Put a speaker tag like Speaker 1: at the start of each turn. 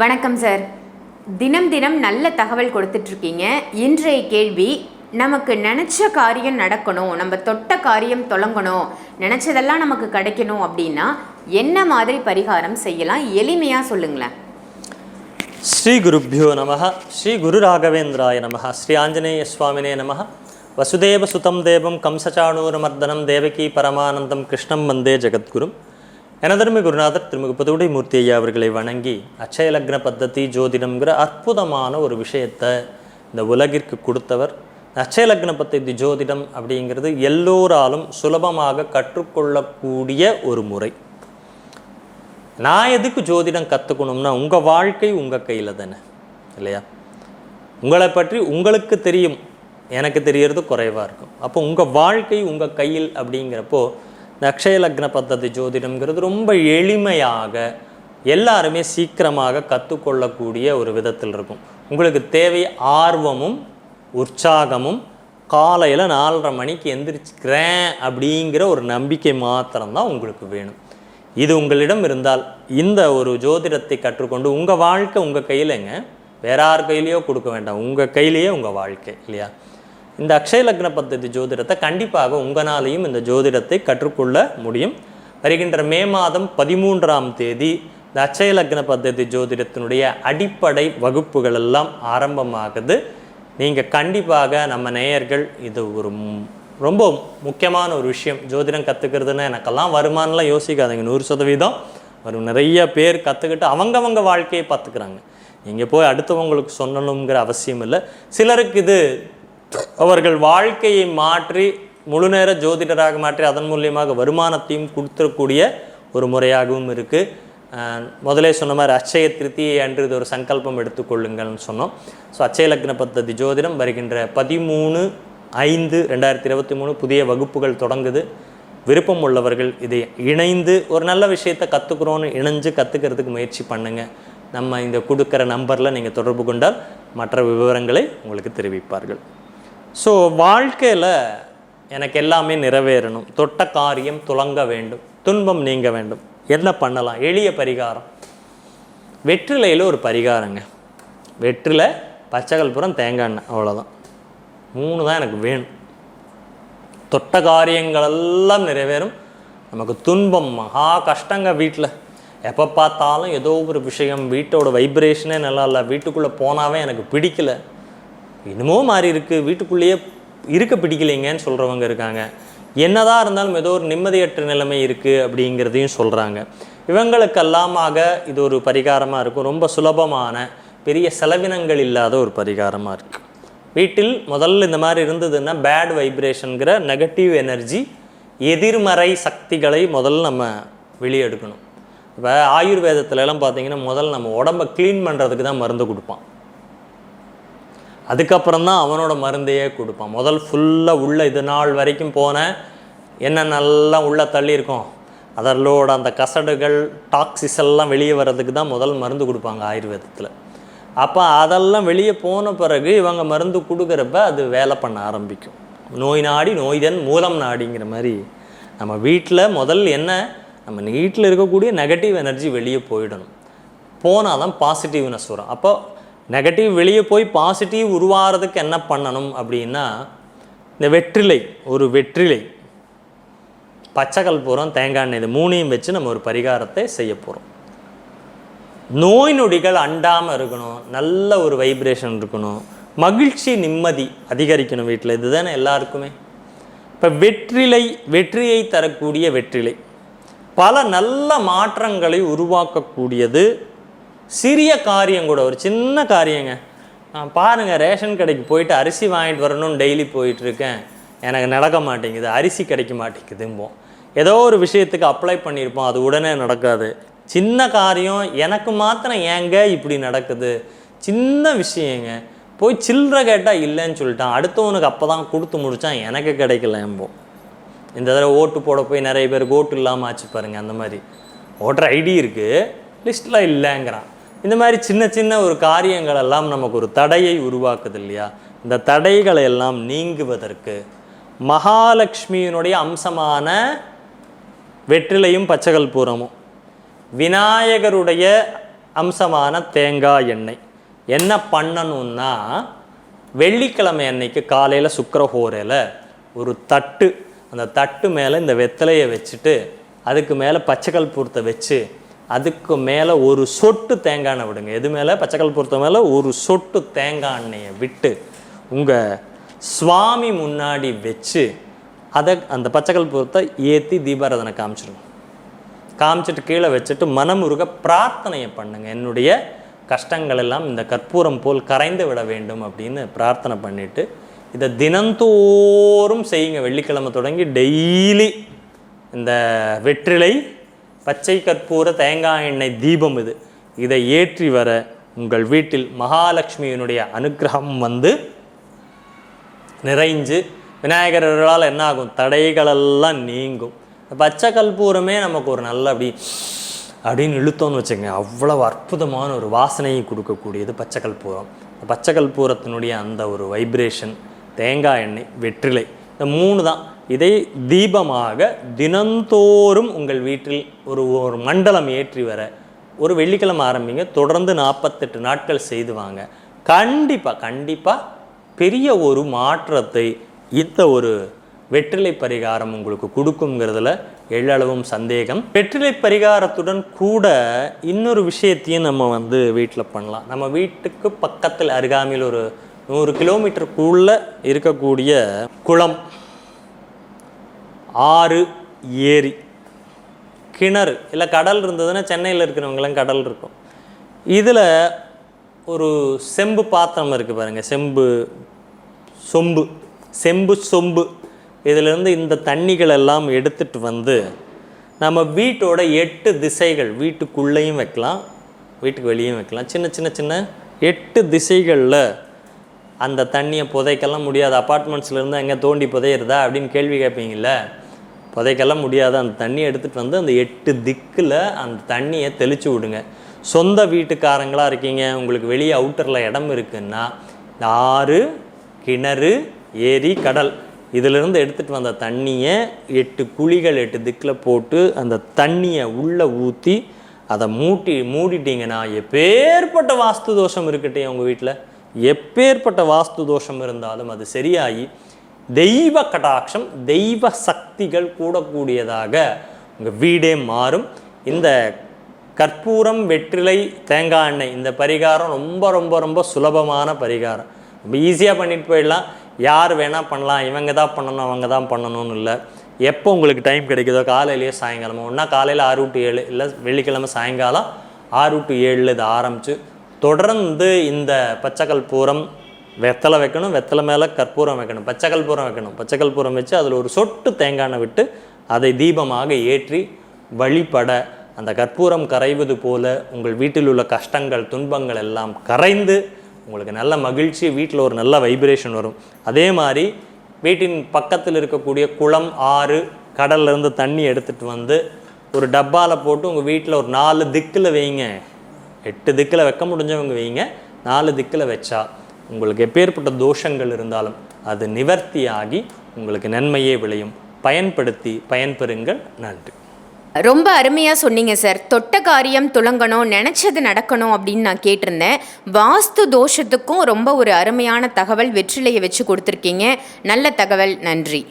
Speaker 1: வணக்கம் சார். தினம் தினம் நல்ல தகவல் கொடுத்துட்ருக்கீங்க. இன்றைய கேள்வி நமக்கு நினச்ச காரியம் நடக்கணும் நம்ம தொட்ட காரியம் தொடங்கணும் நினச்சதெல்லாம் நமக்கு கிடைக்கணும் அப்படின்னா என்ன மாதிரி பரிகாரம் செய்யலாம்? எளிமையாக சொல்லுங்களேன்.
Speaker 2: ஸ்ரீ குருப்யோ நம ஸ்ரீ குரு ராகவேந்திராய நம ஸ்ரீ ஆஞ்சநேய சுவாமினே நம வசுதேவ சுதம் தேவம் கம்சச்சாணூரமர்தனம் தேவகி பரமானந்தம் கிருஷ்ணம் வந்தே ஜெகத்குரும். எனதருமை குருநாதர் திருமிகு புதுவுடை மூர்த்தி ஐயா அவர்களை வணங்கி அச்சய லக்ன பத்ததி ஜோதிடம்ங்கிற அற்புதமான ஒரு விஷயத்தை இந்த உலகிற்கு கொடுத்தவர். அச்சய லக்ன பத்ததி ஜோதிடம் அப்படிங்கிறது எல்லோராலும் சுலபமாக கற்றுக்கொள்ளக்கூடிய ஒரு முறை. நான் எதுக்கு ஜோதிடம் கற்றுக்கணும்னா உங்கள் வாழ்க்கை உங்கள் கையில் தானே இல்லையா? உங்களை பற்றி உங்களுக்கு தெரியும் எனக்கு தெரியறது குறைவாக இருக்கும். அப்போ உங்கள் வாழ்க்கை உங்கள் கையில் அப்படிங்கிறப்போ இந்த அக்ஷய லக்ன பத்ததி ஜோதிடம்ங்கிறது ரொம்ப எளிமையாக எல்லாருமே சீக்கிரமாக கற்றுக்கொள்ளக்கூடிய ஒரு விதத்தில் இருக்கும். உங்களுக்கு தேவை ஆர்வமும் உற்சாகமும் காலையில் நாலரை மணிக்கு எந்திரிச்சுக்கிறேன் அப்படிங்கிற ஒரு நம்பிக்கை மாத்திரம்தான் உங்களுக்கு வேணும். இது உங்களிடம் இருந்தால் இந்த ஒரு ஜோதிடத்தை கற்றுக்கொண்டு உங்கள் வாழ்க்கை உங்கள் கையிலங்க. வேற யார் கையிலையோ கொடுக்க வேண்டாம். உங்கள் கையிலேயே உங்கள் வாழ்க்கை இல்லையா? இந்த அக்ஷய லக்ன பத்ததி ஜோதிடத்தை கண்டிப்பாக உங்களாலேயும் இந்த ஜோதிடத்தை கற்றுக்கொள்ள முடியும். வருகின்ற மே மாதம் பதிமூன்றாம் தேதி இந்த அக்ஷய லக்ன பத்ததி ஜோதிடத்தினுடைய அடிப்படை வகுப்புகள் எல்லாம் ஆரம்பமாகுது. நீங்கள் கண்டிப்பாக நம்ம நேயர்கள் இது ஒரு ரொம்ப முக்கியமான ஒரு விஷயம். ஜோதிடம் கற்றுக்கிறதுனா எனக்கெல்லாம் வருமானலாம் யோசிக்காதீங்க. நூறு சதவீதம். வரும் நிறைய பேர் கற்றுக்கிட்டு அவங்கவங்க வாழ்க்கையை பார்த்துக்கிறாங்க. நீங்கள் போய் அடுத்தவங்களுக்கு சொல்லணுங்கிற அவசியம் இல்லை. சிலருக்கு இது அவர்கள் வாழ்க்கையை மாற்றி முழு நேர ஜோதிடராக மாற்றி அதன் மூலியமாக வருமானத்தையும் கொடுத்துடக்கூடிய ஒரு முறையாகவும் இருக்குது முதலே சொன்ன மாதிரி அச்சய திருத்தியை அன்று இது ஒரு சங்கல்பம் எடுத்துக்கொள்ளுங்கள்னு சொன்னோம். ஸோ அச்சய லக்ன பத்ததி ஜோதிடம் வருகின்ற பதிமூணு ஐந்து ரெண்டாயிரத்தி இருபத்தி மூணு புதிய வகுப்புகள் தொடங்குது. விருப்பம் உள்ளவர்கள் இதை இணைந்து ஒரு நல்ல விஷயத்தை கற்றுக்குறோன்னு இணைஞ்சு கற்றுக்கிறதுக்கு முயற்சி பண்ணுங்க. நம்ம இந்த கொடுக்குற நம்பரில் நீங்கள் தொடர்பு கொண்டால் மற்ற விவரங்களை உங்களுக்கு தெரிவிப்பார்கள். ஸோ வாழ்க்கையில் எனக்கு எல்லாமே நிறைவேறணும். தொட்ட காரியம் துலங்க வேண்டும். துன்பம் நீங்க வேண்டும். என்ன பண்ணலாம்? எளிய பரிகாரம். வெற்றிலையில் ஒரு பரிகாரங்க. வெற்றிலை பச்சைகல்புரம் தேங்காய் எண்ணெய் அவ்வளோதான் மூணு தான் எனக்கு வேணும். தொட்ட காரியங்களெல்லாம் நிறைவேறும். நமக்கு துன்பம் மகா கஷ்டங்க வீட்டில் எப்போ பார்த்தாலும் ஏதோ ஒரு விஷயம் வீட்டோட வைப்ரேஷனே நல்லா இல்லை. வீட்டுக்குள்ளே போனாவே எனக்கு பிடிக்கல. என்னமோ மாறி இருக்குது வீட்டுக்குள்ளேயே இருக்க பிடிக்கலைங்கன்னு சொல்கிறவங்க இருக்காங்க. என்னதான் இருந்தாலும் ஏதோ ஒரு நிம்மதியற்ற நிலைமை இருக்குது அப்படிங்கிறதையும் சொல்கிறாங்க இவங்களுக்கெல்லாமாக இது ஒரு பரிகாரமாக இருக்கும். ரொம்ப சுலபமான பெரிய செலவினங்கள் இல்லாத ஒரு பரிகாரமாக இருக்குது வீட்டில் முதல்ல இந்த மாதிரி இருந்ததுன்னா பேட் வைப்ரேஷனுங்கிற நெகட்டிவ் எனர்ஜி எதிர்மறை சக்திகளை முதல்ல நம்ம வெளியெடுக்கணும். இப்போ ஆயுர்வேதத்துலலாம் பார்த்திங்கன்னா முதல்ல நம்ம உடம்ப க்ளீன் பண்ணுறதுக்கு தான் மருந்து கொடுப்பான். அதுக்கப்புறம் தான் அவனோட மருந்தையே கொடுப்பான். முதல் ஃபுல்லாக உள்ள இது நாள் வரைக்கும் போன என்ன நல்லா உள்ளே தள்ளியிருக்கோம் அதோட அந்த கசடுகள் டாக்ஸிஸ் எல்லாம் வெளியே வர்றதுக்கு தான் முதல் மருந்து கொடுப்பாங்க ஆயுர்வேதத்தில். அப்போ அதெல்லாம் வெளியே போன பிறகு இவங்க மருந்து கொடுக்குறப்ப அது வேலை பண்ண ஆரம்பிக்கும். நோய் நாடி நோய்தன் மூலம் நாடிங்கிற மாதிரி நம்ம வீட்டில் முதல் என்ன நம்ம வீட்டில் இருக்கக்கூடிய நெகட்டிவ் எனர்ஜி வெளியே போயிடணும். போனால் தான் பாசிட்டிவ்னஸ் வரும் அப்போ நெகட்டிவ் வெளியே போய் பாசிட்டிவ் உருவாகிறதுக்கு என்ன பண்ணணும் அப்படின்னா இந்த வெற்றிலை ஒரு வெற்றிலை. பச்சை கல்பூரம் தேங்காய் எண்ணெய் இது மூணையும் வச்சு நம்ம ஒரு பரிகாரத்தை செய்ய போகிறோம் நோய் நொடிகள் அண்டாமல் இருக்கணும் நல்ல ஒரு வைப்ரேஷன் இருக்கணும் மகிழ்ச்சி நிம்மதி அதிகரிக்கணும் வீட்டில். இதுதானே எல்லாருக்குமே. இப்போ வெற்றிலை வெற்றியை தரக்கூடிய வெற்றிலை. பல நல்ல மாற்றங்களை உருவாக்கக்கூடியது சிறிய காரியம் கூட ஒரு சின்ன காரியங்க. நான் ரேஷன் கடைக்கு போயிட்டு அரிசி வாங்கிட்டு வரணும்னு டெய்லி போயிட்டுருக்கேன். எனக்கு நடக்க மாட்டேங்குது அரிசி கிடைக்க மாட்டேங்குதும்போம் ஏதோ ஒரு விஷயத்துக்கு அப்ளை பண்ணியிருப்போம் அது உடனே நடக்காது. சின்ன காரியம் எனக்கு மாத்திரம் ஏங்க இப்படி நடக்குது? சின்ன விஷயங்க. போய் சில்லறை கேட்டால் இல்லைன்னு சொல்லிட்டான். அடுத்தவனுக்கு அப்போ தான் கொடுத்து முடித்தான் எனக்கு கிடைக்கலம்போ. இந்த தடவை ஓட்டு போட போய் நிறைய பேர் ஓட்டு இல்லாமல் ஆச்சு பாருங்கள் அந்த மாதிரி. ஓட்டர் ஐடி இருக்குது லிஸ்ட்டில் இல்லைங்கிறான். இந்த மாதிரி சின்ன சின்ன ஒரு காரியங்கள் எல்லாம் நமக்கு ஒரு தடையை உருவாக்குது இல்லையா? இந்த தடைகளை எல்லாம் நீங்குவதற்கு மகாலட்சுமியினுடைய அம்சமான வெற்றிலையும் பச்சைகள் பூரமும். விநாயகருடைய அம்சமான தேங்காய் எண்ணெய். என்ன பண்ணணும்னா வெள்ளிக்கிழமை அன்னைக்கு காலையில் சுக்கரஹோரையில் ஒரு தட்டு அந்த தட்டு மேலே இந்த வெத்தலையை வச்சுட்டு அதுக்கு மேலே பச்சைக்கல் பூர்த்தை வச்சு அதுக்கு மேலே ஒரு சொட்டு தேங்காய் எண்ணெய் விடுங்க. எது மேலே? பச்சைக்கல் பொறுத்த மேலே ஒரு சொட்டு தேங்காய் எண்ணெயை விட்டு உங்கள் சுவாமி முன்னாடி வச்சு அதை அந்த பச்சைக்கல் பூர்த்தை ஏற்றி தீபாராதனை காமிச்சிருங்க. காமிச்சிட்டு கீழே வச்சுட்டு மனமுருக பிரார்த்தனையை பண்ணுங்கள் என்னுடைய கஷ்டங்கள் எல்லாம் இந்த கற்பூரம் போல் கரைந்து விட வேண்டும் அப்படின்னு பிரார்த்தனை பண்ணிவிட்டு இதை தினந்தோறும் செய்யுங்க. வெள்ளிக்கிழமை தொடங்கி டெய்லி இந்த வெற்றிலை பச்சை கற்பூர தேங்காய் எண்ணெய் தீபம் இது. இதை ஏற்றி வர உங்கள் வீட்டில் மகாலட்சுமியினுடைய அனுக்கிரகம் வந்து நிறைஞ்சு விநாயகர்களால் என்ன ஆகும் தடைகளெல்லாம் நீங்கும். இந்த பச்சை கற்பூரமே நமக்கு ஒரு நல்ல அப்படி அப்படின்னு இழுத்தோன்னு வச்சுங்க அவ்வளவு அற்புதமான ஒரு வாசனையை கொடுக்கக்கூடியது பச்சை கற்பூரம். இந்த பச்சை கற்பூரத்தினுடைய அந்த ஒரு வைப்ரேஷன் தேங்காய் எண்ணெய் வெற்றிலை. இந்த மூணு தான். இதை தீபமாக தினந்தோறும் உங்கள் வீட்டில் ஒரு ஒரு மண்டலம் ஏற்றி வர ஒரு வெள்ளிக்கிழமை ஆரம்பிங்க தொடர்ந்து நாற்பத்தெட்டு நாட்கள் செய்து வாங்க. கண்டிப்பாக கண்டிப்பாக பெரிய ஒரு மாற்றத்தை இந்த ஒரு வெற்றிலை பரிகாரம் உங்களுக்கு கொடுக்குங்கிறதுல எள்ளளவும் சந்தேகம். வெற்றிலை பரிகாரத்துடன் கூட இன்னொரு விஷயத்தையும் நம்ம வந்து வீட்டில் பண்ணலாம். நம்ம வீட்டுக்கு பக்கத்தில் அருகாமையில் ஒரு நூறு கிலோமீட்டருக்குள்ளே இருக்கக்கூடிய குளம். ஆறு ஏரி. கிணறு. இல்லை கடல் இருந்ததுன்னா சென்னையில் இருக்கிறவங்களாம் கடல் இருக்கும். இதில் ஒரு செம்பு பாத்திரம் இருக்குது பாருங்கள் செம்பு சொம்பு. செம்பு சொம்பு. இதிலிருந்து இந்த தண்ணிகள் எல்லாம் எடுத்துகிட்டு வந்து நம்ம வீட்டோட எட்டு திசைகள் வீட்டுக்குள்ளேயும் வைக்கலாம் வீட்டுக்கு வெளியும் வைக்கலாம். சின்ன சின்ன சின்ன எட்டு திசைகளில் அந்த தண்ணியை புதைக்கெல்லாம் முடியாது. அப்பார்ட்மெண்ட்ஸ்லேருந்து எங்கே தோண்டி புதையிறதா அப்படின்னு கேள்வி கேட்பீங்கள்ல புதைக்கெல்லாம் முடியாது. அந்த தண்ணியை எடுத்துகிட்டு வந்து அந்த எட்டு திக்கில் அந்த தண்ணியை தெளித்து விடுங்க. சொந்த வீட்டுக்காரங்களாக இருக்கீங்க. உங்களுக்கு வெளியே அவுட்டரில் இடம் இருக்குன்னா ஆறு கிணறு ஏரி கடல் இதிலிருந்து எடுத்துகிட்டு வந்த தண்ணியை எட்டு குழிகள் எட்டு திக்கில் போட்டு அந்த தண்ணியை உள்ளே ஊற்றி அதை மூட்டி மூடிட்டீங்கன்னா எப்பேற்பட்ட வாஸ்து தோஷம் இருக்கட்டும் உங்கள் வீட்டில் எப்பேற்பட்ட வாஸ்து தோஷம் இருந்தாலும் அது சரியாகி தெய்வ கடாட்சம் தெய்வ சக்திகள் கூடக்கூடியதாக உங்கள் வீடே மாறும். இந்த கற்பூரம் வெற்றிலை தேங்காய் எண்ணெய் இந்த பரிகாரம் ரொம்ப ரொம்ப ரொம்ப சுலபமான பரிகாரம். ரொம்ப ஈஸியாக பண்ணிட்டு போயிடலாம். யார் வேணால் பண்ணலாம். இவங்க தான் பண்ணணும் அவங்க தான் பண்ணணும்னு இல்லை. எப்போ உங்களுக்கு டைம் கிடைக்குதோ காலையிலேயோ சாயங்காலமோ ஒன்றா காலையில் ஆறு டு ஏழு இல்லை வெள்ளிக்கிழமை சாயங்காலம் ஆறு டு ஏழில் இதை ஆரம்பித்து தொடர்ந்து இந்த பச்சைக்கல் பூரம் வெத்தலை வைக்கணும் வெத்தலை மேலே கற்பூரம் வைக்கணும் பச்சை வைக்கணும். பச்சைக்கல் கற்பூரம் வச்சு அதில் ஒரு சொட்டு தேங்காய் விட்டு அதை தீபமாக ஏற்றி வழிபட அந்த கற்பூரம் கரைவது போல உங்கள் வீட்டில் உள்ள கஷ்டங்கள் துன்பங்கள் எல்லாம் கரைந்து உங்களுக்கு நல்ல மகிழ்ச்சி வீட்டில் ஒரு நல்ல வைப்ரேஷன் வரும். அதே மாதிரி வீட்டின் பக்கத்தில் இருக்கக்கூடிய குளம் ஆறு கடல்லேருந்து தண்ணி எடுத்துகிட்டு வந்து ஒரு டப்பாவில் போட்டு உங்கள் வீட்டில் ஒரு நாலு திக்கில் வைங்க. எட்டு திக்கில் வைக்க முடிஞ்சவங்க வைங்க. நாலு திக்கில் வச்சா உங்களுக்கு எப்பேற்பட்ட தோஷங்கள் இருந்தாலும் அது நிவர்த்தியாகி உங்களுக்கு நன்மையே விளையும். பயன்படுத்தி பயன்பெறுங்கள். நன்றி.
Speaker 1: ரொம்ப அருமையாக சொன்னீங்க சார் தொட்ட காரியம் துளங்கணும் நினச்சது நடக்கணும் அப்படின்னு நான் கேட்டிருந்தேன். வாஸ்து தோஷத்துக்கும் ரொம்ப ஒரு அருமையான தகவல் வெற்றிலையை வச்சு கொடுத்துருக்கீங்க. நல்ல தகவல். நன்றி.